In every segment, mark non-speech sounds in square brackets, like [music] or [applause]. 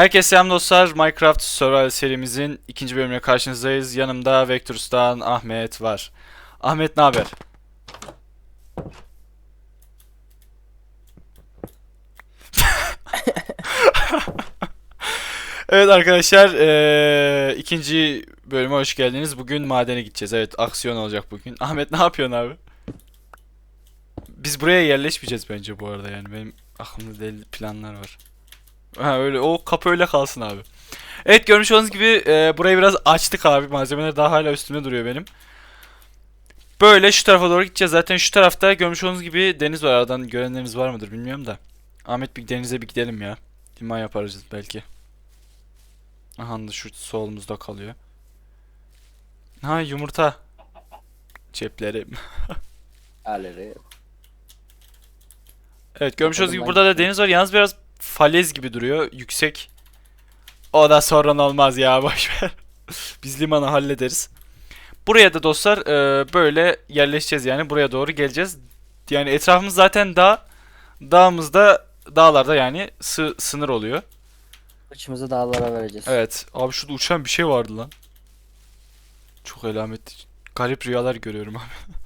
Herkese selam dostlar. Minecraft Survival serimizin ikinci bölümüne karşınızdayız. Yanımda Vectors'tan Ahmet var. Ahmet ne haber? [laughs] evet arkadaşlar, eee, ikinci bölüme hoş geldiniz. Bugün madene gideceğiz. Evet, aksiyon olacak bugün. [laughs] Ahmet ne yapıyorsun abi? Biz buraya yerleşmeyeceğiz bence bu arada yani. Benim aklımda deli planlar var. Ha öyle o kapı öyle kalsın abi. Evet görmüş olduğunuz gibi e, burayı biraz açtık abi. Malzemeler daha hala üstümde duruyor benim. Böyle şu tarafa doğru gideceğiz. Zaten şu tarafta görmüş olduğunuz gibi deniz var. Aradan görenleriniz var mıdır bilmiyorum da. Ahmet bir denize bir gidelim ya. Liman yaparız belki. Aha da şu solumuzda kalıyor. Ha yumurta. Ceplerim. Aleri. [laughs] Evet görmüş olduğunuz gibi burada da deniz var. Yalnız biraz falez gibi duruyor. Yüksek. O da sorun olmaz ya [laughs] boşver. Biz limanı hallederiz. Buraya da dostlar e, böyle yerleşeceğiz yani. Buraya doğru geleceğiz. Yani etrafımız zaten dağ. Dağımızda dağlarda yani sı- sınır oluyor. Kıçımızı dağlara vereceğiz. Evet. Abi şurada uçan bir şey vardı lan. Çok elametli. Garip rüyalar görüyorum abi. [laughs]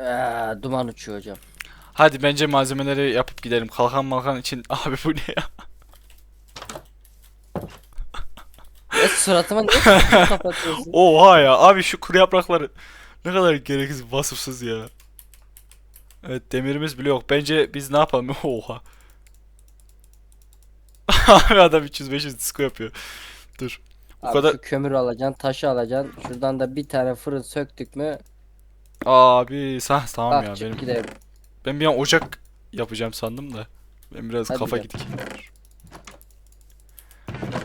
Ee, duman uçuyor hocam. Hadi bence malzemeleri yapıp gidelim. Kalkan malkan için. [laughs] Abi bu ne ya? E suratıma niye [laughs] kapatıyorsun? Oha ya abi şu kuru yaprakları ne kadar gereksiz vasıfsız ya. Evet demirimiz bile yok. Bence biz ne yapalım? [laughs] Oha. Abi adam 300-500 disco yapıyor. Dur. Bu Abi kadar- şu kömür alacaksın, taşı alacaksın. Şuradan da bir tane fırın söktük mü? Abi sen tamam Bak ya benim. gidelim. Ben bir an ocak yapacağım sandım da. Ben biraz Hadi kafa gel. gidik.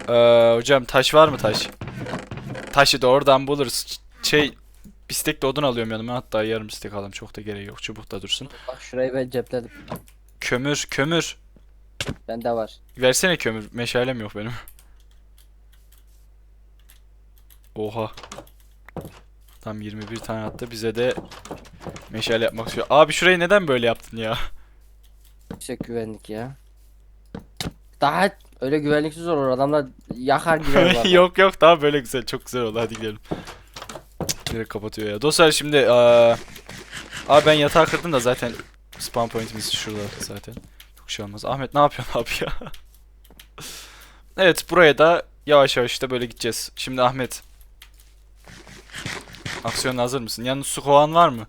Ee, hocam taş var mı taş? Taşı da oradan buluruz. Şey bistek de odun alıyorum yanıma hatta yarım istek alayım çok da gereği yok çubuk da dursun. Bak şurayı ben cepledim. Kömür kömür. Bende var. Versene kömür. Meşalem yok benim. Oha. Tam 21 tane attı. Bize de meşale yapmak istiyor. Abi şurayı neden böyle yaptın ya? Yüksek güvenlik ya. Daha öyle güvenliksiz olur adamlar yakar girer [laughs] yok yok daha böyle güzel. Çok güzel oldu. Hadi gidelim. Direkt kapatıyor ya. Dostlar şimdi eee Abi ben yatağı kırdım da zaten spawn point'imiz şurada zaten. Çok şey olmaz. Ahmet ne yapıyorsun [laughs] abi ya? evet buraya da yavaş yavaş işte böyle gideceğiz. Şimdi Ahmet. Aksiyona hazır mısın? Yalnız su kovan var mı?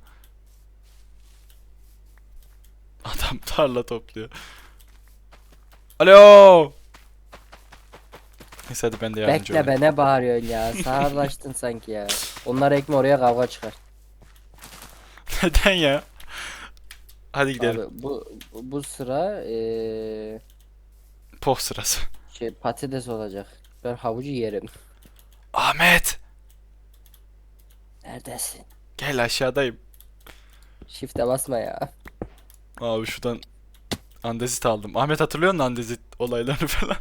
Adam tarla topluyor. Alo. Neyse hadi ben de yardımcı Bekle olayım. be ne bağırıyorsun ya. Sağırlaştın sanki ya. Onlar ekme oraya kavga çıkar. [laughs] Neden ya? Hadi gidelim. Abi bu bu sıra eee Poh sırası. şey patates olacak. Ben havucu yerim. Ahmet. Neredesin? Gel aşağıdayım. Shift'e basma ya. Abi şuradan andezit aldım. Ahmet hatırlıyor musun andezit olaylarını [laughs] falan?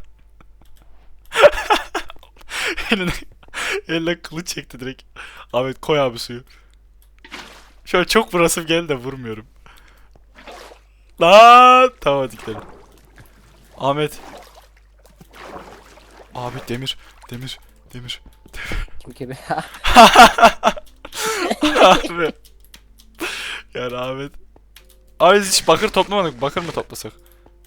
eline, eline kılıç çekti direkt. Ahmet koy abi suyu. Şöyle çok vurasım geldi de vurmuyorum. Lan tamam hadi gidelim. Ahmet. Abi demir, demir, demir. Çünkü bir [laughs] Abi. Yani Ahmet. Abi biz hiç bakır toplamadık. Bakır mı toplasak?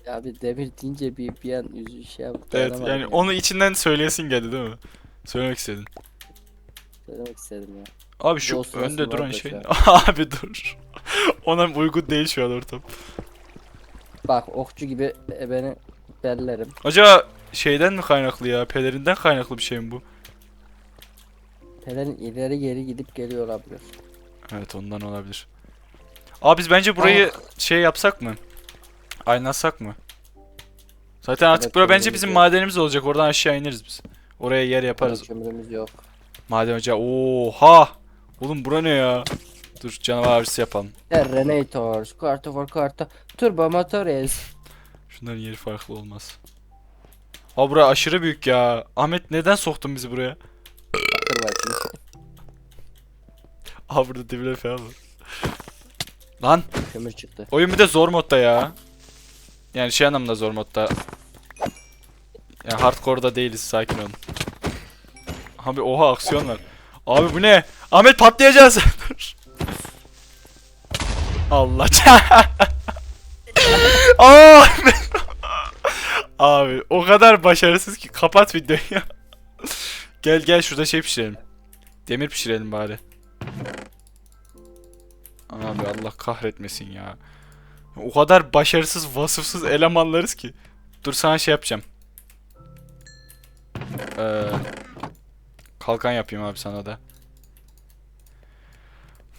ya bir demir deyince bir bir an yüzü şey yaptı. Evet yani ya. onu içinden söyleyesin geldi değil mi? Söylemek istedin. Söylemek istedim ya. Abi şu Olsun, önde duran şey. [laughs] Abi dur. Ona uygun değil şu an ortam. Bak okçu gibi e, beni bellerim. Acaba şeyden mi kaynaklı ya? Pelerinden kaynaklı bir şey mi bu? Pelerin ileri geri gidip geliyor olabilir. Evet ondan olabilir. Abi biz bence burayı şey yapsak mı? Aynatsak mı? Zaten artık Evet, bura bence bizim yok. madenimiz olacak. Oradan aşağı ineriz biz. Oraya yer yaparız. Kömürümüz yok. Maden ocağı. Oha! Oğlum bura ne ya? Dur canavar avcısı yapalım. Terrenator, Carta for Carta, Turbo Motores. Şunların yeri farklı olmaz. Aa bura aşırı büyük ya. Ahmet neden soktun bizi buraya? Çünkü. Aa burada demirler falan var. Lan Kömür çıktı. oyun bir de zor modda ya. Yani şey anlamda zor modda. Ya hardcore'da değiliz sakin olun. Abi oha aksiyon var. Abi bu ne? Ahmet patlayacağız. [laughs] Allah Aa! [laughs] [laughs] Abi o kadar başarısız ki kapat videoyu. gel gel şurada şey pişirelim. Demir pişirelim bari. Abi Allah kahretmesin ya. O kadar başarısız, vasıfsız elemanlarız ki. Dur sana şey yapacağım. Ee, kalkan yapayım abi sana da.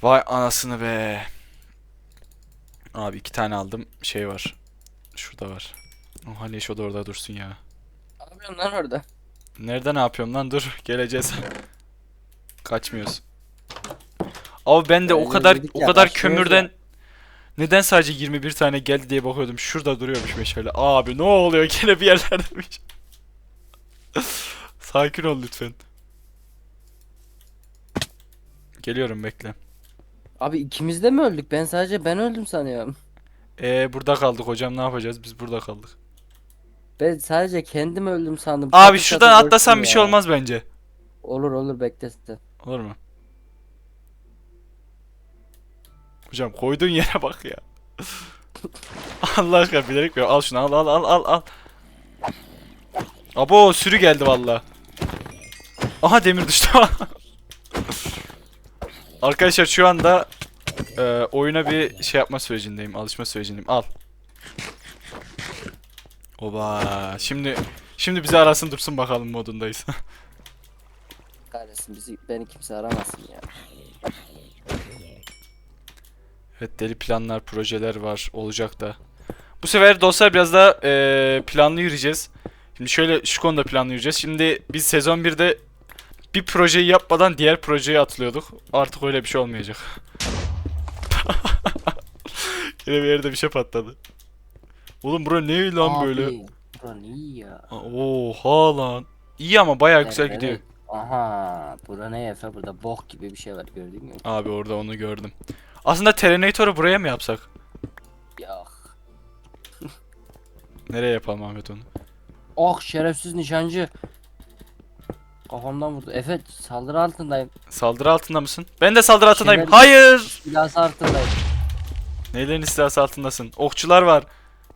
Vay anasını be. Abi iki tane aldım. Şey var. Şurada var. Oh, hani şu da orada dursun ya. Ne yapıyorsun lan orada? Nerede ne yapıyorum lan? Dur geleceğiz. Kaçmıyoruz. Abi ben de o Öyle kadar o ya, kadar kömürden neden sadece 21 tane geldi diye bakıyordum. Şurada duruyormuş meşale. Abi ne oluyor? [laughs] Gene bir yerlerdemiş. [laughs] Sakin ol lütfen. Geliyorum bekle. Abi ikimiz de mi öldük? Ben sadece ben öldüm sanıyorum. Ee burada kaldık hocam ne yapacağız? Biz burada kaldık. Ben sadece kendim öldüm sandım. Abi Çatı şuradan döktüm bir şey ya. olmaz bence. Olur olur bekle. Olur mu? Hocam koyduğun yere [laughs] bak ya. Allah aşkına bilerek mi? Al şunu al al al al al. Abo sürü geldi valla. Aha demir düştü. [laughs] Arkadaşlar şu anda e, oyuna bir şey yapma sürecindeyim. Alışma sürecindeyim. Al. Oba. Şimdi şimdi bizi arasın dursun bakalım modundayız. [laughs] Kahretsin bizi beni kimse aramasın ya. Evet deli planlar, projeler var olacak da. Bu sefer dostlar biraz daha eee, planlı yürüyeceğiz. Şimdi şöyle şu konuda planlı yürüyeceğiz. Şimdi biz sezon 1'de bir projeyi yapmadan diğer projeye atlıyorduk. Artık öyle bir şey olmayacak. [laughs] Yine bir yerde bir şey patladı. Oğlum bura ne lan böyle? Buran iyi ya. Oha lan. İyi ama bayağı güzel Evet, gidiyor. Aha bura ne Efe burada bok gibi bir şey var gördün mü? Abi orada onu gördüm. Aslında Terminator'u buraya mı yapsak? Yok. Nereye yapalım Ahmet onu? Oh şerefsiz nişancı. Kafamdan vurdu. Efe saldırı altındayım. Saldırı altında mısın? Ben de saldırı altındayım. Şeyler- Hayır! Silahsı altındayım. Neylerin istilası altındasın? Okçular var.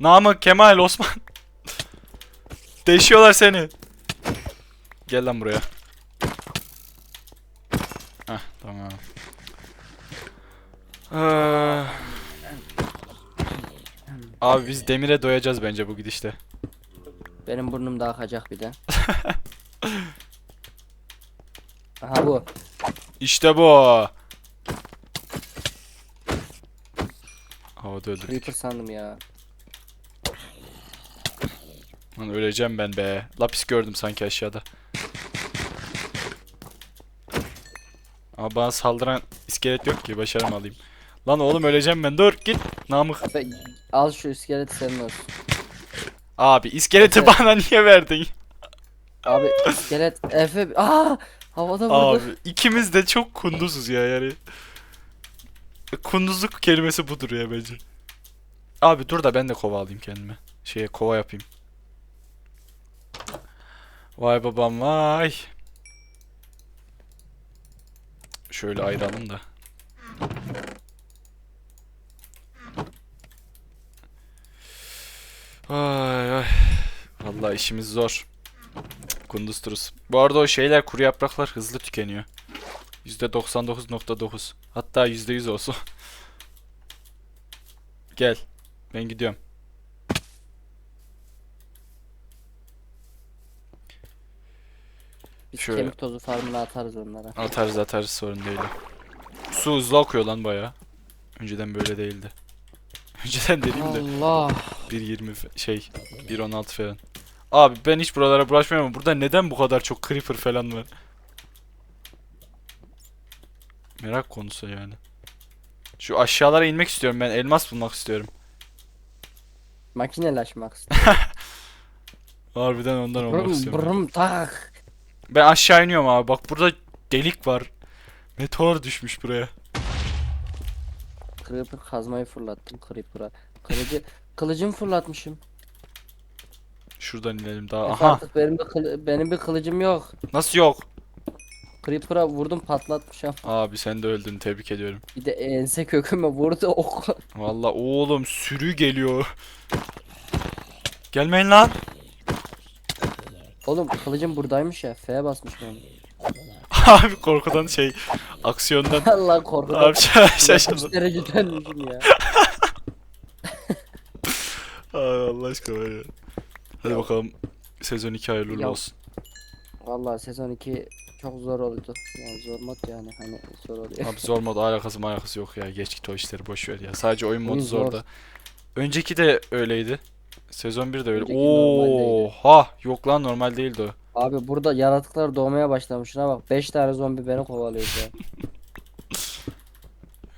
Namık, Kemal, Osman. [laughs] Değişiyorlar seni. Gel lan buraya. Heh, tamam. Ee, Abi biz demire doyacağız bence bu gidişte. Benim burnum da akacak bir de. [laughs] Aha bu. İşte bu. Havada öldürdük. Creeper sandım ya. Lan öleceğim ben be. Lapis gördüm sanki aşağıda. Ama bana saldıran iskelet yok ki başarım alayım. Lan oğlum öleceğim ben dur git. Namık. Al şu iskeleti senin olsun. Abi iskeleti Efe. bana niye verdin? Abi iskelet Efe aa havada vurdu. Abi ikimiz de çok kunduzuz ya yani. Kunduzluk kelimesi budur ya bence. Abi dur da ben de kova alayım kendime. Şeye kova yapayım. Vay babam vay. Şöyle ayıralım da. Ay ay. Vallahi işimiz zor. Kunduz turuz. Bu arada o şeyler kuru yapraklar hızlı tükeniyor. %99.9. Hatta %100 olsun. [laughs] Gel. Ben gidiyorum. Biz şöyle. kemik tozu farmına atarız onlara. Atarız atarız sorun değil. Su hızlı akıyor lan baya. Önceden böyle değildi. [laughs] Önceden dediğim de Allah. 1.20 fe- şey 1.16 falan. Abi ben hiç buralara bulaşmıyorum burada neden bu kadar çok creeper falan var? Merak konusu yani. Şu aşağılara inmek istiyorum ben elmas bulmak istiyorum. Makineleşmek [laughs] istiyorum. Harbiden ondan olmak Brum istiyorum. brum tak. Ben aşağı iniyorum abi bak burada delik var. Meteor düşmüş buraya. Creeper kazmayı fırlattım Creeper'a. Kılıcı kılıcımı fırlatmışım. Şuradan inelim daha. Efe Aha. artık benim bir, kılı- benim bir kılıcım yok. Nasıl yok? Creeper'a vurdum patlatmışım. Abi sen de öldün. Tebrik ediyorum. Bir de ense köküme vurdu ok. [laughs] Valla oğlum sürü geliyor. Gelmeyin lan. Oğlum kılıcım buradaymış ya. F'ye basmışım onu. [laughs] Abi korkudan şey aksiyondan [laughs] Allah korkudan. abi şaşırdım. 70 derece dönmüşüm ya. Ay Allah aşkına ya. Hadi bakalım sezon 2 hayırlı uğurlu Ya- olsun. Vallahi sezon 2 çok zor oldu. Yani zor mod yani hani zor oluyor. Abi zor mod [laughs] alakası alakası yok ya. Geç git o işleri boş ver ya. Sadece oyun modu Oyun zor. zor da. Önceki de öyleydi. Sezon 1 de öyle. Önceki normaldeydi. Oha! Yok lan normal değildi o. Abi burada yaratıklar doğmaya başlamış. Şuna bak 5 tane zombi beni kovalıyor şu an. [laughs]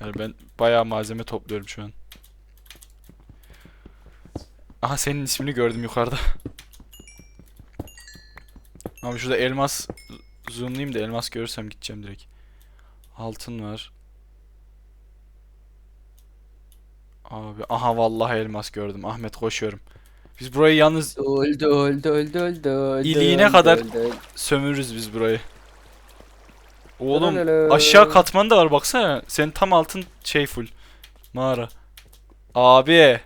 Yani ben bayağı malzeme topluyorum şu an. Aha senin ismini gördüm yukarıda. Ama şurada elmas zoomlayayım da elmas görürsem gideceğim direkt. Altın var. Abi aha vallahi elmas gördüm. Ahmet koşuyorum. Biz burayı yalnız öldü öldü öldü öldü öldü. İliğine kadar- sömürürüz biz burayı. Oğlum aşağı katman da var baksana. Senin tam altın şey full. Mağara. Abi.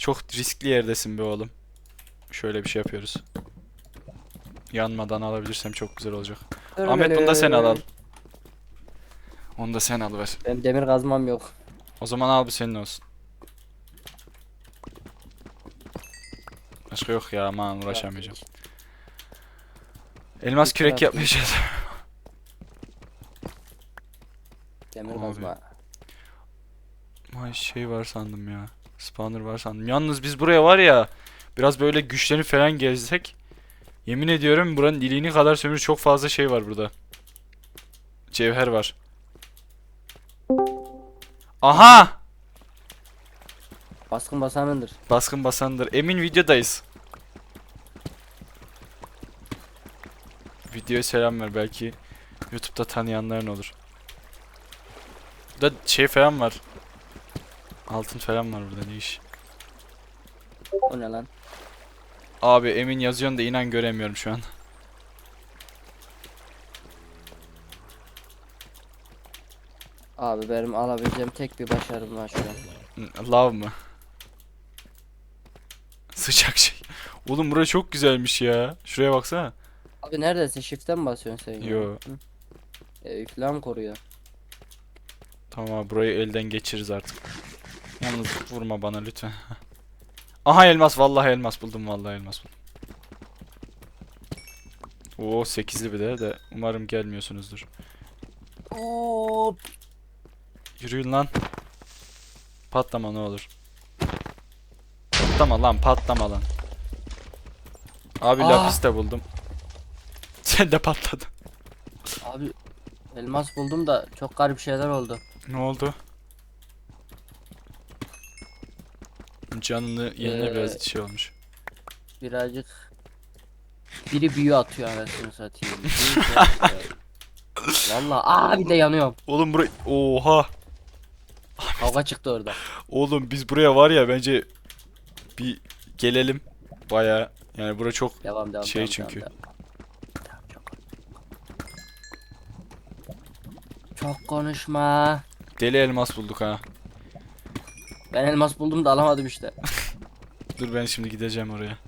Çok riskli yerdesin be oğlum. Şöyle bir şey yapıyoruz. Yanmadan alabilirsem çok güzel olacak. Ahmet bunu da sen al al. Onu da sen al ver. Benim demir kazmam yok. O zaman al bu senin olsun. Başka yok ya aman uğraşamayacağım. Elmas Bir kürek yapmayacağız. Demir Abi. kazma. Ay şey var sandım ya. Spawner var sandım. Yalnız biz buraya var ya biraz böyle güçlerini falan gezsek yemin ediyorum buranın iliğini kadar sömür çok fazla şey var burada. Cevher var. Aha! Baskın basanındır. Baskın basandır. Emin videodayız. Videoya selam ver belki YouTube'da tanıyanların olur. Burada şey falan var. Altın falan var burada ne iş? O ne lan? Abi Emin yazıyorsun da inan göremiyorum şu an. Abi benim alabileceğim tek bir başarım var şu an. Love mı? Sıcak şey. Oğlum bura çok güzelmiş ya. Şuraya baksana. Abi neredesin? Shift'e mi basıyorsun sen? Yo. E, üflem koruyor. Tamam abi burayı elden geçiririz artık. Yalnız vurma bana lütfen. [laughs] Aha elmas vallahi elmas buldum vallahi elmas buldum. Oo 8'li bir de de umarım gelmiyorsunuzdur. Oo, Yürüyün lan. Patlama ne olur. Patlama lan patlama lan. Abi Aa! lapis de buldum. [laughs] Sen de patladın. Abi elmas buldum da çok garip şeyler oldu. Ne oldu? Canını yerine Ee, biraz şey olmuş. Birazcık biri büyü atıyor anasını satayım. [laughs] Büyü şey atıyor. Vallahi aa bir de yanıyorum. Oğlum buraya oha. Kavga çıktı orada. Oğlum biz buraya var ya bence bir gelelim. Baya yani bura çok Devam devam. Şey devam, çünkü. Devam, devam. Çok konuşma. deli elmas bulduk ha. Ben elmas buldum da alamadım işte. [laughs] Dur ben şimdi gideceğim oraya.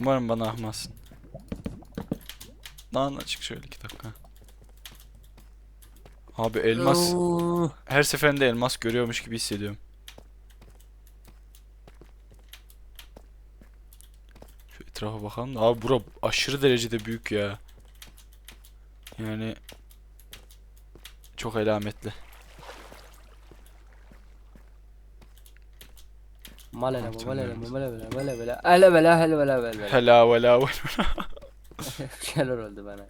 Umarım bana ahmazsın. Lan açık şöyle iki dakika. Abi elmas Oo. her seferinde elmas görüyormuş gibi hissediyorum. Şu etrafa bakalım da abi bura aşırı derecede büyük ya. Yani çok elametli. Malele Altın malele elmas. malele malele malele hele bele hele bele bele. Hela vela [laughs] ve- [laughs] Şeyler oldu bana.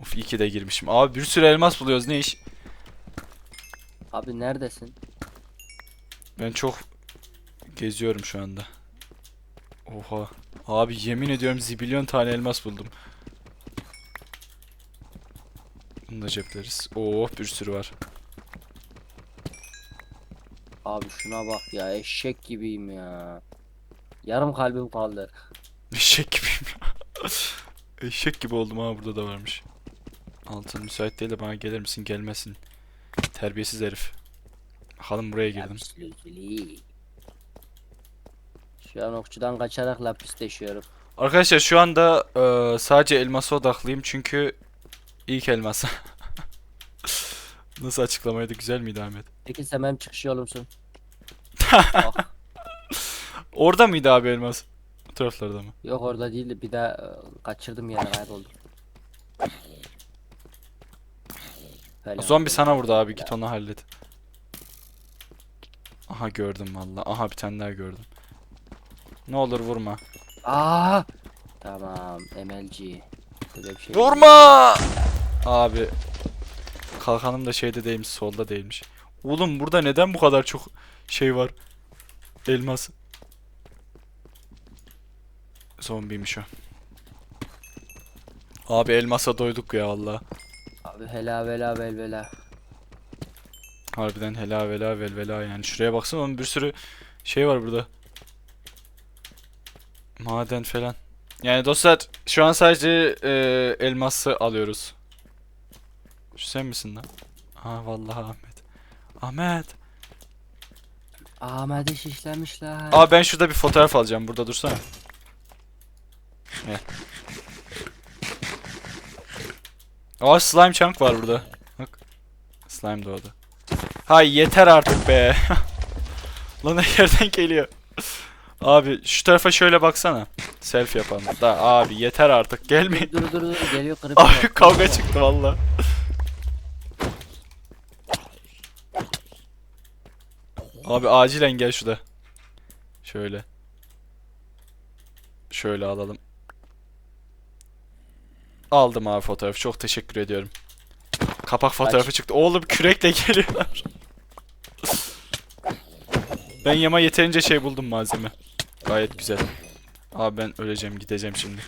Of iyi ki de girmişim. Abi bir sürü elmas buluyoruz ne iş? Abi neredesin? Ben çok geziyorum şu anda. Oha. Abi yemin ediyorum zibilyon tane elmas buldum. Bunu da cepleriz. Oh bir sürü var. Abi şuna bak ya eşek gibiyim ya. Yarım kalbim kaldı. [laughs] Eşek gibiyim ya. [laughs] Eşek gibi oldum ha burada da varmış. Altın müsait değil de bana gelir misin gelmesin. Terbiyesiz herif. Bakalım buraya girdim. Şu an okçudan kaçarak lapis deşiyorum. Arkadaşlar şu anda e, sadece elmasa odaklıyım çünkü ilk elmas. [laughs] Nasıl açıklamaydı güzel miydi Ahmet? Peki sen benim çıkış yolumsun. [laughs] Ah, Orada mıydı abi elmas? Bu taraflarda mı? yok orada değildi bir daha e, kaçırdım yani kayboldum. Falan. Zombi sana vurdu abi git onu hallet. Aha gördüm valla. Aha bir tane daha gördüm. Ne olur vurma. Aa! Tamam MLG. Böyle bir şey. Vurma! Abi. Kalkanım da şeyde değilmiş, solda değilmiş. Oğlum burada neden bu kadar çok şey var? Elmas. Zombiymiş o. Abi elmasa doyduk ya valla. Abi hela vela vel vela. Harbiden hela vela vel vela yani. Şuraya baksana oğlum bir sürü şey var burada. Maden falan. Yani dostlar şu an sadece e, elması alıyoruz. Şu sen misin lan? Ha vallahi Ahmet. Ahmet. Ahmet'i şişlemişler. Aa ben şurada bir fotoğraf alacağım. Burada dursana. Gel. Aa slime chunk var burada. Bak. Slime doğdu. Hay yeter artık be. [laughs] Lan her yerden geliyor. Abi şu tarafa şöyle baksana. Selfie yapalım. Da abi yeter artık gelmeyin. Dur dur dur geliyor kırıp. Abi kavga çıktı valla. Abi acilen gel şurada. Şöyle. Şöyle alalım. Aldım abi fotoğrafı. Çok teşekkür ediyorum. Kapak fotoğrafı çıktı. Oğlum kürekle geliyorlar. ben yama yeterince şey buldum malzeme. Gayet güzel. Abi ben öleceğim gideceğim şimdi.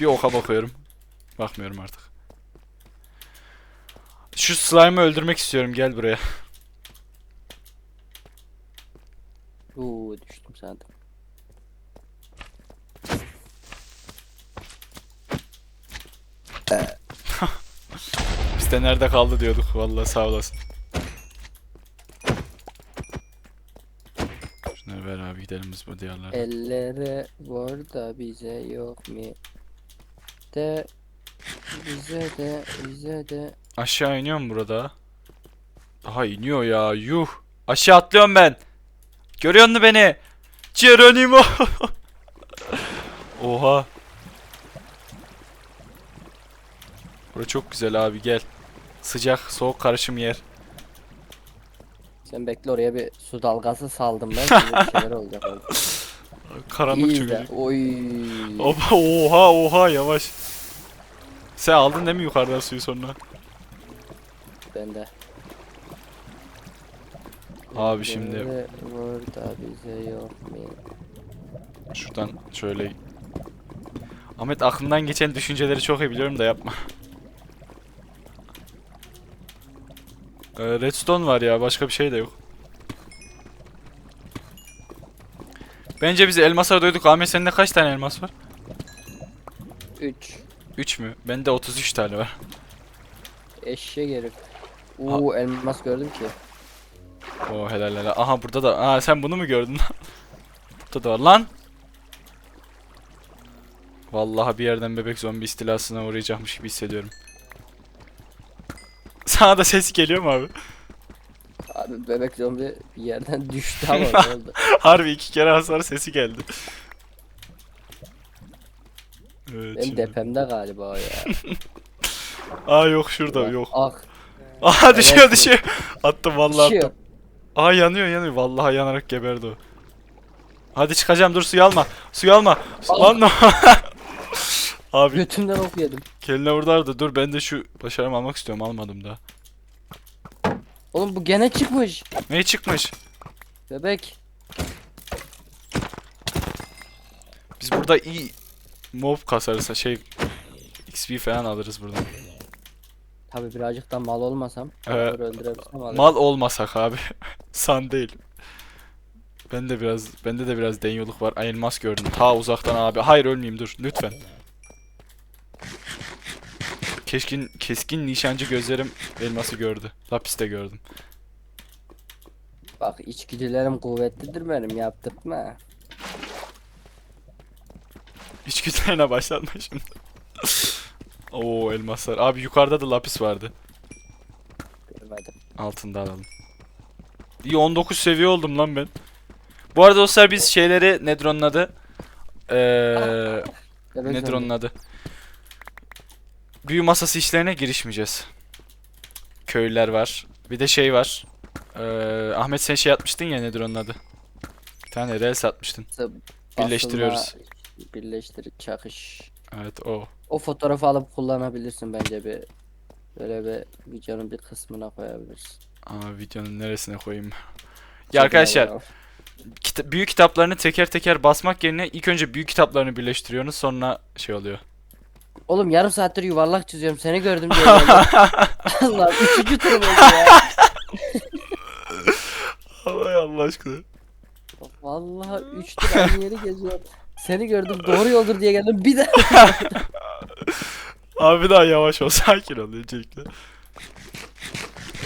Bir oka bakıyorum. Bakmıyorum artık. Şu slime'ı öldürmek istiyorum. Gel buraya. Uuu düştüm sandım. [laughs] Biz de nerede kaldı diyorduk. Vallahi sağ olasın. Şunları ver abi gidelim biz bu diyarlara. Ellere var da bize yok mu? De bize de bize de Aşağı iniyor mu burada? Aha iniyor ya. Yuh. Aşağı atlıyorum ben. Görüyor musun beni? Geronimo. [laughs] Oha. Bura çok güzel abi gel. Sıcak soğuk karışım yer. sen bekle oraya bir su dalgası saldım ben [laughs] şimdi bir şeyler olacak orada. Karanlık İyi izle. Oy. Oha oha oha yavaş. Sen aldın değil mi yukarıdan suyu sonra? Ben de. Abi şimdi- Ellere var da bize yok mu? Şuradan şöyle. Ahmet aklından geçen düşünceleri çok iyi biliyorum da yapma. Ee, redstone var ya başka bir şey de yok. Bence biz elmaslara doyduk. Ahmet sende kaç tane elmas var? 3 3 mü? Bende 33 tane var. eşek herif. Uuu elmas gördüm ki. Oo helal helal. Aha burada da. Aa sen bunu mu gördün? [laughs] burada da var lan. Vallahi bir yerden bebek zombi istilasına uğrayacakmış gibi hissediyorum. [laughs] Sana da ses geliyor mu abi? Abi bebek zombi bir yerden düştü ama [laughs] ne oldu? Harbi iki kere hasar sesi geldi. Evet, Benim şimdi. depemde galiba o ya. Aa yok şurada yok. Ah Aha düşüyor düşüyor. Attım vallahi düşüyor. Aa yanıyor yanıyor. Vallahi yanarak geberdi o. Hadi çıkacağım dur suyu alma. Suyu alma. Su- Al. Lan [laughs] no. Abi Götümden ok yedim. keline vurdular da dur ben de şu başarımı almak istiyorum almadım da. Oğlum bu gene çıkmış. Ne çıkmış? Bebek. Biz burada iyi mob kasarız şey XP falan alırız buradan. Tabi birazcık da mal olmasam. Ee, öldürebilsem alırım. Mal olmasak abi. [laughs] San değil. Ben de biraz bende de biraz denyoluk var. Ay elmas gördüm. Ta uzaktan abi. Hayır ölmeyeyim dur lütfen. Keskin keskin nişancı gözlerim elması gördü. Lapis de gördüm. Bak içgüdülerim kuvvetlidir benim yaptırtma. İçgüdülerine başlatma şimdi. [laughs] Oo elmaslar. Abi yukarıda da lapis vardı. Görmedim. Altında alalım. İyi 19 seviye oldum lan ben. Bu arada dostlar biz şeyleri nedir onun adı? Bebek nedir zombi. onun adı? Büyü masası işlerine girişmeyeceğiz. Köylüler var. Bir de şey var. Eee Ahmet sen şey atmıştın ya nedir onun adı? Bir tane rel satmıştın. Basılma, Birleştiriyoruz. Birleştir, çakış. Evet o. O fotoğrafı alıp kullanabilirsin bence bir. Böyle bir videonun bir kısmına koyabilirsin. Aa videonun neresine koyayım? Ya arkadaşlar kita- büyük kitaplarını teker teker basmak yerine ilk önce büyük kitaplarını birleştiriyorsunuz sonra şey oluyor. Oğlum yarım saattir yuvarlak çiziyorum seni gördüm diye. geldim. [laughs] Allah üçüncü turum oldu ya. Ay Allah aşkına. Vallahi üç aynı yeri geziyorum. Seni gördüm doğru yoldur diye geldim bir de. [laughs] Abi daha yavaş ol sakin ol öncelikle.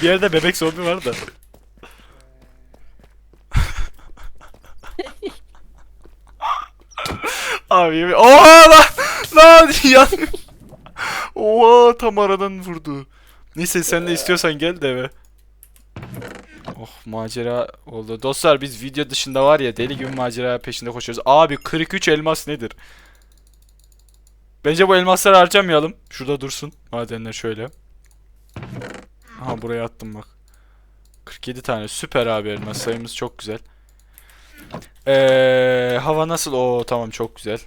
Bir yerde bebek zombi var da. [laughs] Abi yemin... Oha lan! Lan yan! Oha tam aradan vurdu. Neyse sen de istiyorsan gel de eve. Macera oldu. Dostlar biz video dışında var ya deli gibi macera peşinde koşuyoruz. Abi 43 elmas nedir? Bence bu elmasları harcamayalım. Şurada dursun. Madenler şöyle. Aha buraya attım bak. 47 tane. Süper abi elmas sayımız çok güzel. Ee, hava nasıl? Oo tamam çok güzel.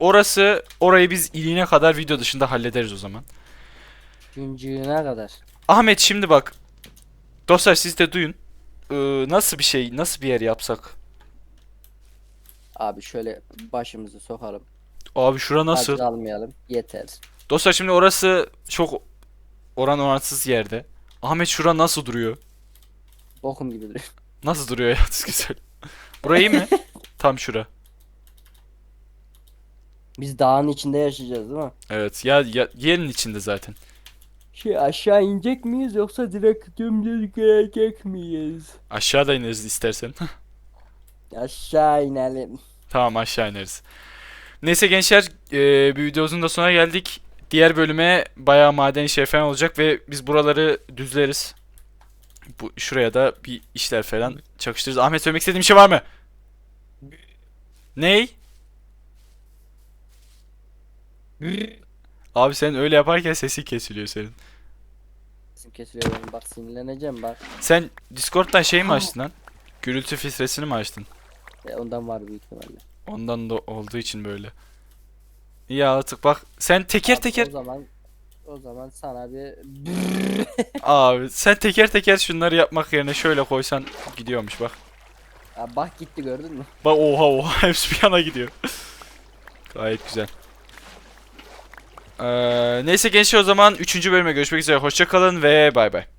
Orası, orayı biz iliğine kadar video dışında hallederiz o zaman. Güncüğüne kadar. Ahmet şimdi bak. Dostlar siz de duyun. Ee, nasıl bir şey, nasıl bir yer yapsak? Abi şöyle başımızı sokalım. Abi şura nasıl? Acil almayalım. Yeter. Dostlar şimdi orası çok oran oransız yerde. Ahmet şura nasıl duruyor? Bokum gibi duruyor. Nasıl duruyor ya [laughs] söyle. Burayı mı? [laughs] Tam şura. Biz dağın içinde yaşayacağız değil mi? Evet ya, ya yerin içinde zaten. Şey aşağı inecek miyiz yoksa direkt dümdüz gelecek miyiz? Aşağıda ineriz istersen. [laughs] Aşağı inelim. tamam aşağı ineriz. Neyse gençler e, bir videomuzun da sonuna geldik. Diğer bölüme bayağı maden işleri falan olacak ve biz buraları düzleriz. Bu şuraya da bir işler falan çakıştırırız. Ahmet söylemek istediğin bir şey var mı? Ney? Abi sen öyle yaparken sesi kesiliyor senin. Sesim kesiliyor benim bak sinirleneceğim bak. Sen Discord'dan şey mi açtın lan? Gürültü filtresini mi açtın? E, ondan var büyük ihtimalle. Ondan da olduğu için böyle. İyi artık bak sen teker Abi teker O zaman o zaman sana bir [laughs] abi sen teker teker şunları yapmak yerine şöyle koysan gidiyormuş bak. Aa, bak gitti gördün mü? Bak oha oha [laughs] hepsi bir yana gidiyor. Gayet güzel. Ee, neyse gençler o zaman 3. bölüme görüşmek üzere. Hoşça kalın ve bay bay.